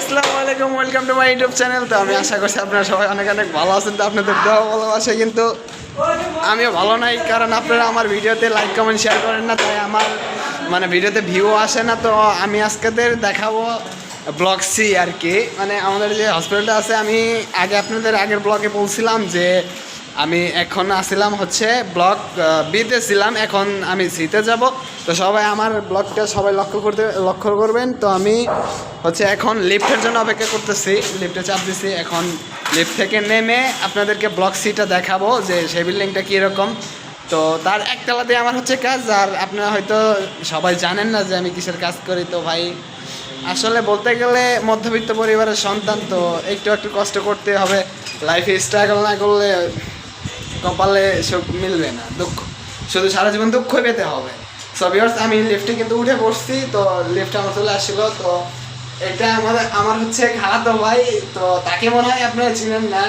আসসালামু আলাইকুম welcome to my YouTube channel তো আমি আশা করছি আপনারা সবাই অনেক অনেক ভালো আছেন। তো আপনাদের দেওয়া ভালোবাসে কিন্তু আমিও ভালো নাই, কারণ আপনারা আমার ভিডিওতে লাইক কমেন্ট শেয়ার করেন না, তাই আমার মানে ভিডিওতে ভিউ আসে না। তো আমি আজকেদের দেখাবো ব্লগ সি আর কি। মানে আমাদের যে হসপিটালটা আছে, আমি আগে আপনাদের আগের ব্লগে বলছিলাম যে আমি এখন আসছিলাম হচ্ছে ব্লক বিতে ছিলাম এখন আমি সিতে যাব। তো সবাই আমার ব্লগটা সবাই লক্ষ্য করতে, লক্ষ্য করবেন। তো আমি হচ্ছে এখন লিফটের জন্য অপেক্ষা করতেছি। লিফটে চাপ দিছি, এখন লিফট থেকে নেমে আপনাদেরকে ব্লক সিটা দেখাবো যে সেই বিল্ডিংটা কীরকম। তো তার একতলাতে আমার হচ্ছে কাজ, আর আপনারা হয়তো সবাই জানেন না যে আমি কিসের কাজ করি। তো ভাই, আসলে বলতে গেলে মধ্যবিত্ত পরিবারের সন্তান, তো একটু একটু কষ্ট করতে হবে। লাইফে স্ট্রাগল না করলে কপালে সব মিলবে না, দুঃখ। শুধু সারা জীবন দুঃখ পেতে হবে। সো ভিউয়ার্স আমি লিফটে কিন্তু উঠে বসছি, তো লিফট আমার চলে আসছিল তো এটা আমাদের, আমার হচ্ছে খালাতো ভাই, তো তাকে মনে হয় আপনারা চিনেন না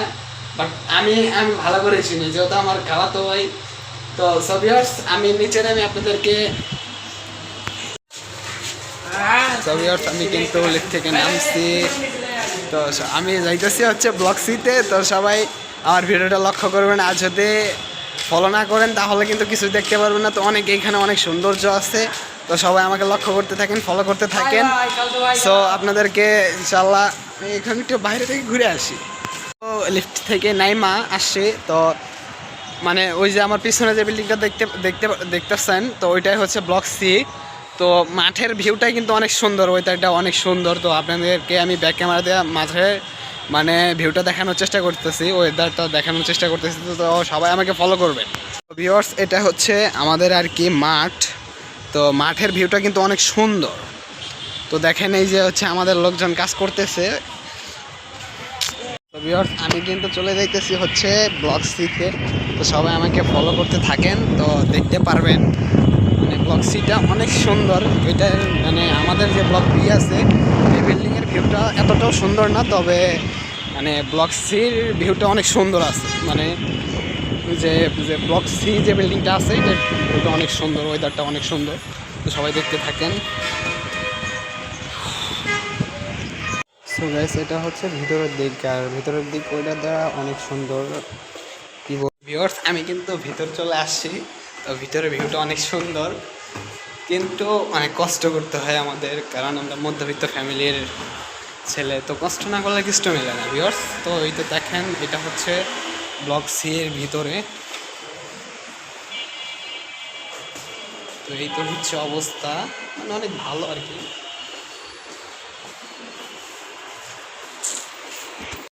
বাট আমি আমি ভালো করে চিনি, যেহেতু আমার খালাতো ভাই। তো সো ভিউয়ার্স আমি নিচে নেমে আপনাদেরকে সো ভিউয়ার্স আমি কিন্তু লিফট থেকে নামছি, তো আমি যাইতেছি হচ্ছে ব্লক সিতে, তো সবাই আমার ভিডিওটা লক্ষ্য করবেন আর যদি ফলো না করেন তাহলে কিন্তু কিছু দেখতে পারবেন না। তো অনেক এইখানে অনেক সৌন্দর্য আছে। তো সবাই আমাকে লক্ষ্য করতে থাকেন ফলো করতে থাকেন। সো আপনাদেরকে ইনশাল্লাহ এখানে একটু বাইরে থেকে ঘুরে আসি। তো লিফট থেকে নাইমা আসছে তো মানে ওই যে আমার পিছনে যে বিল্ডিংটা দেখতে দেখতে দেখতেছেন তো ওইটাই হচ্ছে ব্লক সি তো মাঠের ভিউটাই কিন্তু অনেক সুন্দর ওয়েদারটা অনেক সুন্দর। তো আপনাদেরকে আমি ব্যাক ক্যামেরা দিয়ে মাঠের মানে ভিউটা দেখানোর চেষ্টা করতেছি ওয়েদারটা দেখানোর চেষ্টা করতেছি, তো সবাই আমাকে ফলো করবেন। ভিউয়ার্স এটা হচ্ছে আমাদের আর কি মাঠ। তো মাঠের ভিউটা কিন্তু অনেক সুন্দর। তো দেখেন এই যে হচ্ছে আমাদের লোকজন কাজ করতেছে। তো ভিউয়ার্স আমি কিন্তু চলে যাইতেছি হচ্ছে ব্লগ সিতে তো সবাই আমাকে ফলো করতে থাকেন, তো দেখতে পারবেন। মানে ব্লক সিটা অনেক সুন্দর। এটা মানে আমাদের যে ব্লক বি আছে, এই বিল্ডিংয়ের ভিউটা এতটাও সুন্দর না, তবে মানে ব্লক সির ভিউটা অনেক সুন্দর আছে। মানে যে যে ব্লক সি যে বিল্ডিংটা আছে, এটা ভিউটা অনেক সুন্দর ওয়েদারটা অনেক সুন্দর। তো সবাই দেখতে থাকেন। সো গাইস এটা হচ্ছে ভিতরের দিক, আর ভিতরের দিক ওইটা দ্বারা অনেক সুন্দর। কি ভিউয়ার্স আমি কিন্তু ভিতর চলে আসছি। তো ভিতরের ভিউটা অনেক সুন্দর। কিন্তু অনেক কষ্ট করতে হয় আমাদের, কারণ আমরা মধ্যবিত্ত ফ্যামিলির ছেলে, তো কষ্ট না করলে কিছু মেলে না ভিওর্স তো ওই তো দেখেন, এটা হচ্ছে ব্লক সি এর ভিতরে। তো এই তো হচ্ছে অবস্থা মানে অনেক ভালো আর কি।